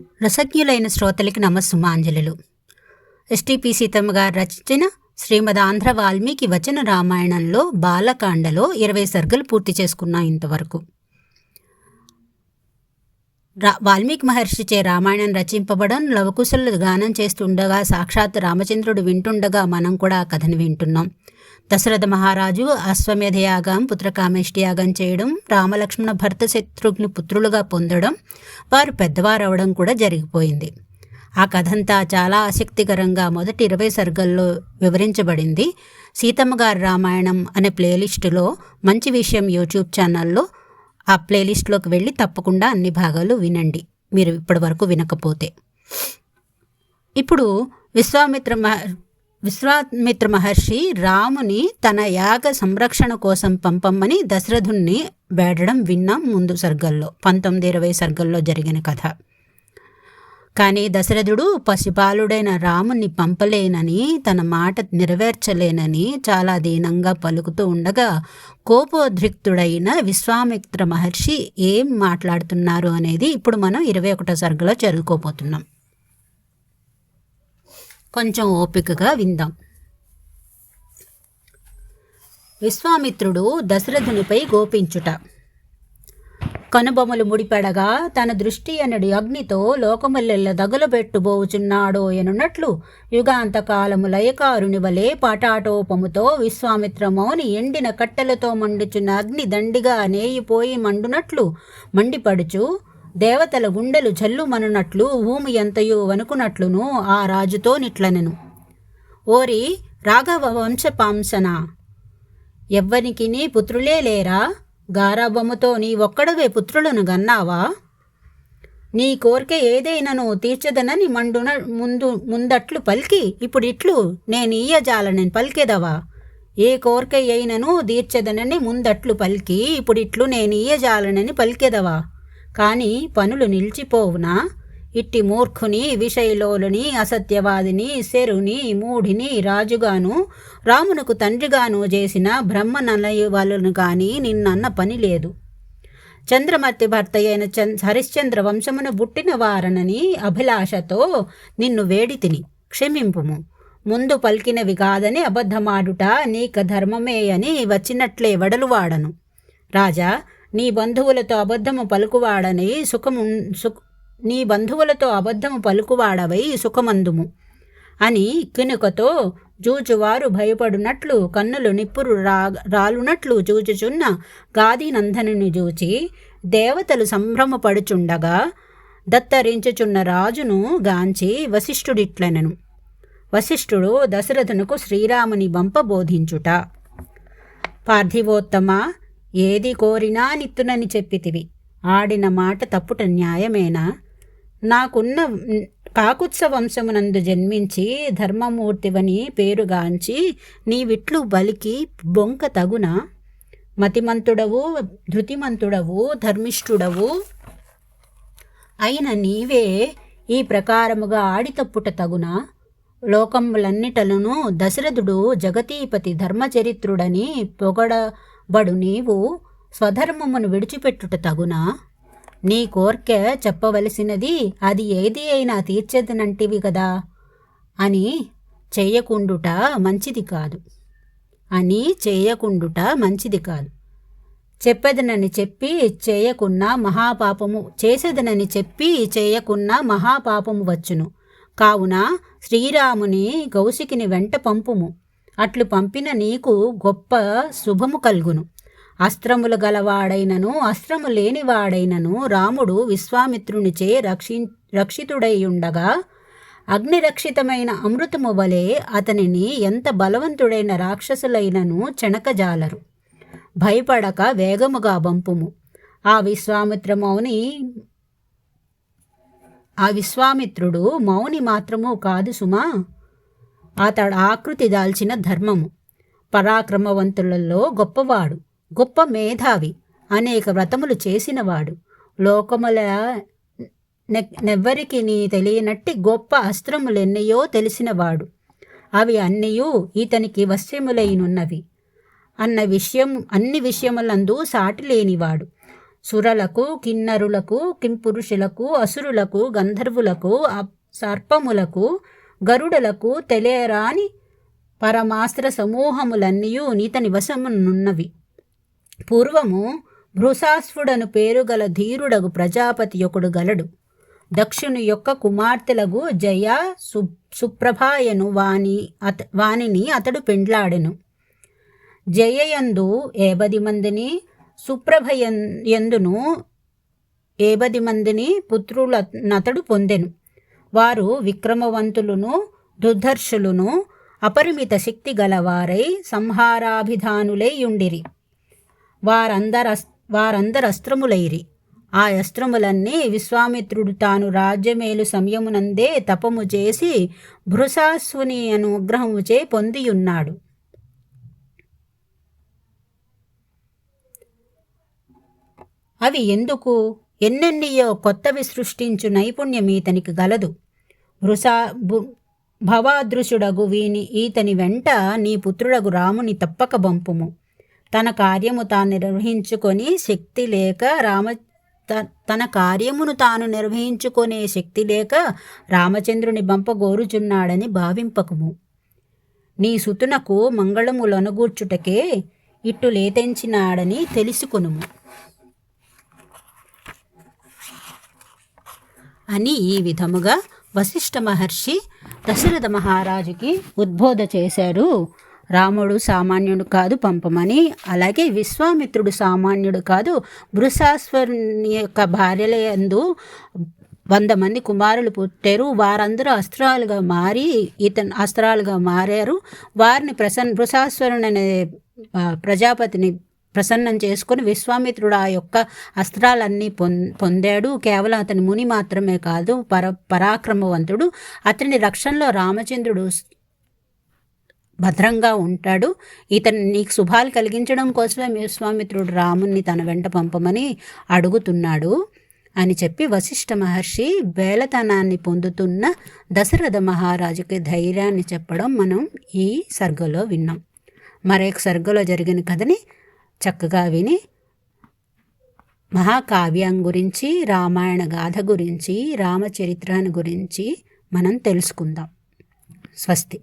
రసజ్ఞులైన శ్రోతలకి నమస్సుమాంజలులు. ఎస్టిపి సీతమ్మ గారు రచించిన శ్రీమద్ ఆంధ్ర వాల్మీకి వచన రామాయణంలో బాలకాండలో ఇరవై సర్గలు పూర్తి చేసుకున్నాం ఇంతవరకు. రా వాల్మీకి మహర్షిచే రామాయణం రచింపబడం లవకుశలు గానం చేస్తుండగా సాక్షాత్ రామచంద్రుడు వింటుండగా మనం కూడా ఆ కథను వింటున్నాం. దశరథ మహారాజు అశ్వమేధ యాగం పుత్రకామేష్టి యాగం చేయడం రామలక్ష్మణ భర్త శత్రుఘ్ని పుత్రులుగా పొందడం వారు పెద్దవారవడం కూడా జరిగిపోయింది. ఆ కథంతా చాలా ఆసక్తికరంగా మొదటి ఇరవై సర్గల్లో వివరించబడింది. సీతమ్మ గారి రామాయణం అనే ప్లేలిస్టులో మంచి విషయం యూట్యూబ్ ఛానల్లో ఆ ప్లేలిస్ట్లోకి వెళ్ళి తప్పకుండా అన్ని భాగాలు వినండి. మీరు ఇప్పటి వరకు వినకపోతే. ఇప్పుడు విశ్వామిత్ర మహ విశ్వామిత్ర మహర్షి రాముని తన యాగ సంరక్షణ కోసం పంపమ్మని దశరథుణ్ణి వేడడం విన్నాం ముందు సర్గల్లో పంతొమ్మిది ఇరవై సర్గల్లో జరిగిన కథ. కానీ దశరథుడు పసిపాలుడైన రాముని పంపలేనని తన మాట నెరవేర్చలేనని చాలా దీనంగా పలుకుతూ ఉండగా కోపోద్రిక్తుడైన విశ్వామిత్ర మహర్షి ఏం మాట్లాడుతున్నారు అనేది ఇప్పుడు మనం ఇరవై ఒకటో సర్గలో చదువుకోబోతున్నాం కొంచెం ఓపికగా విందాం. విశ్వామిత్రుడు దశరథునిపై గోపించుట. కనుబొమలు ముడిపెడగా తన దృష్టి అనడి అగ్నితో లోకములెల్ల దగులబెట్టుబోచున్నాడో ఎనున్నట్లు యుగాంతకాలము లయకారుని వలె పటాటోపముతో విశ్వామిత్ర మౌని ఎండిన కట్టెలతో మండుచున్న అగ్ని దండిగా నేయిపోయి మండునట్లు మండిపడుచు దేవతల గుండెలు జల్లుమనునట్లు భూమి ఎంతయో వణుకునట్లును ఆ రాజుతో నిట్లనెను. ఓరి రాఘవ వంశపాంశన ఎవ్వనికి నీ పుత్రులే లేరా? గారాబొమ్మతో నీ ఒక్కడవే పుత్రులను గన్నావా? నీ కోరిక ఏదైనను తీర్చదనని మండున ముందు ముందట్లు పలికి ఇప్పుడిట్లు నేను ఇయ్యజాలని పలికెదవా? ఏ కోరిక అయినను తీర్చదనని ముందట్లు పలికి ఇప్పుడిట్లు నేను ఇయ్యజాలనని పలికెదవా? కానీ పనులు నిలిచిపోవునా? ఇట్టి మూర్ఖుని విషయలోలుని అసత్యవాదిని శరుని మూఢిని రాజుగాను రామునకు తండ్రిగాను చేసిన బ్రహ్మ నలయవలను గాని నిన్నన్న పని లేదు. చంద్రమతి భర్త అయిన హరిశ్చంద్ర వంశమున పుట్టిన వారనని అభిలాషతో నిన్ను వేడి తిని క్షమింపుము. ముందు పలికినవి కాదని అబద్ధమాడుట నీక ధర్మమే అని వచ్చినట్లే వడలువాడను. రాజా నీ బంధువులతో అబద్ధము పలుకువాడని సుఖము సుఖ నీ బంధువులతో అబద్ధము పలుకువాడవై సుఖమందుము అని కినుకతో జూచువారు భయపడునట్లు కన్నులు నిప్పురు రా రాలునట్లు చూచుచున్న గాదినందనుని చూచి దేవతలు సంభ్రమపడుచుండగా దత్తరించుచున్న రాజును గాంచి వశిష్ఠుడిట్లనను. వశిష్ఠుడు దశరథునకు శ్రీరాముని బంప బోధించుట. పార్థివోత్తమ ఏది కోరినా నిత్తునని చెప్పితివి. ఆడిన మాట తప్పుట న్యాయమేనా? నాకున్న కాకుత్స వంశమునందు జన్మించి ధర్మమూర్తివని పేరుగాంచి నీవిట్లు బలికి బొంక తగున. మతిమంతుడవు ధృతిమంతుడవు ధర్మిష్ఠుడవు అయిన నీవే ఈ ప్రకారముగా ఆడి తప్పుట తగున. లోకములన్నిటలను దశరథుడు జగతీపతి ధర్మచరిత్రుడని పొగడబడు నీవు స్వధర్మమును విడిచిపెట్టుట తగునా. నీ కోర్కె చెప్పవలసినది అది ఏది అయినా తీర్చేదనంటివి కదా? అని చేయకుండుట మంచిది కాదు. అని చేయకుండుట మంచిది కాదు. చెప్పేదనని చెప్పి చేయకున్న మహాపాపము చేసేదనని చెప్పి చేయకున్న మహాపాపము వచ్చును. కావున శ్రీరాముని కౌశికిని వెంట పంపుము. అట్లు పంపిన నీకు గొప్ప శుభము కలుగును. అస్త్రములు గలవాడైనను అస్త్రము లేనివాడైనను రాముడు విశ్వామిత్రునిచే రక్షి రక్షితుడైయుండగా అగ్నిరక్షితమైన అమృతము వలె అతనిని ఎంత బలవంతుడైన రాక్షసులైనను చెనకజాలరు. భయపడక వేగముగా బంపుము. ఆ విశ్వామిత్ర మౌని ఆ విశ్వామిత్రుడు మౌని మాత్రము కాదు సుమా అతడు ఆకృతి దాల్చిన ధర్మము. పరాక్రమవంతులలో గొప్పవాడు. గొప్ప మేధావి అనేక వ్రతములు చేసినవాడు. లోకముల నెవ్వరికి నీ తెలియనట్టి గొప్ప అస్త్రములెన్నయో తెలిసినవాడు. అవి అన్నయూ ఇతనికి వశ్యములైనున్నవి. అన్న విషయం అన్ని విషయములందు సాటి లేనివాడు సురలకు కిన్నరులకు కింపురుషులకు అసురులకు గంధర్వులకు సర్పములకు గరుడలకు తెలియరాని పరమాస్త్ర సమూహములన్నీ నీతని నివసమునున్నవి. పూర్వము భృశాస్వుడను పేరుగల ధీరుడగు ప్రజాపతి ఒకడు గలడు. దక్షుని యొక్క కుమార్తెలగు జయ సు సుప్రభాయను వాని అత వానిని అతడు పెండ్లాడెను. జయయందు ఏబది మందిని సుప్రభయందును ఏబది మందిని పుత్రులనతడు పొందెను. వారు విక్రమవంతులును దుర్ధర్షులును అపరిమిత శక్తి గలవారై సంహారాభిధానులై ఉండిరి వారందర అస్త్రములైరి. ఆ అస్త్రములన్నీ విశ్వామిత్రుడు తాను రాజ్యమేలు సమయమునందే తపము చేసి భృశాస్వుని అనుగ్రహముచే పొందియున్నాడు. అవి ఎందుకు? ఎన్నెన్నియో కొత్తవి సృష్టించు నైపుణ్యం ఈతనికి గలదు. వృషా భవాదృశుడగు వీని ఈతని వెంట నీ పుత్రుడగు రాముని తప్పక బంపుము తన కార్యము తాను నిర్వహించుకొని శక్తి లేక రామ తన కార్యమును తాను నిర్వహించుకునే శక్తి లేక రామచంద్రుని బంపగోరుచున్నాడని భావింపకము. నీ సుతునకు మంగళములనుగూర్చుటకే ఇట్టు లేతెంచినాడని తెలుసుకొనుము. అని ఈ విధముగా వశిష్ఠ మహర్షి దశరథ మహారాజుకి ఉద్బోధ చేశారు. రాముడు సామాన్యుడు కాదు పంపమని అలాగే విశ్వామిత్రుడు సామాన్యుడు కాదు బృహస్వరుని యొక్క భార్యలందు వంద మంది కుమారులు పుట్టారు. వారందరూ అస్త్రాలుగా మారి ఇతను అస్త్రాలుగా మారారు. వారిని ప్రసన్న బృహస్వరుని అనే ప్రజాపతిని ప్రసన్నం చేసుకుని విశ్వామిత్రుడు ఆ యొక్క అస్త్రాలన్నీ పొందాడు. కేవలం అతని ముని మాత్రమే కాదు పర పరాక్రమవంతుడు. అతని రక్షణలో రామచంద్రుడు భద్రంగా ఉంటాడు. ఇతను నీకు శుభాలు కలిగించడం కోసమే విశ్వామిత్రుడు రాముణ్ణి తన వెంట పంపమని అడుగుతున్నాడు అని చెప్పి వశిష్ఠ మహర్షి బేలతనాన్ని పొందుతున్న దశరథ మహారాజుకి ధైర్యాన్ని చెప్పడం మనం ఈ సర్గలో విన్నాం. మరొక సర్గలో జరిగిన కథని చక్కగా విని మహాకావ్యం గురించి రామాయణ గాథ గురించి రామచరిత్రాన్ని గురించి మనం తెలుసుకుందాం. స్వస్తి.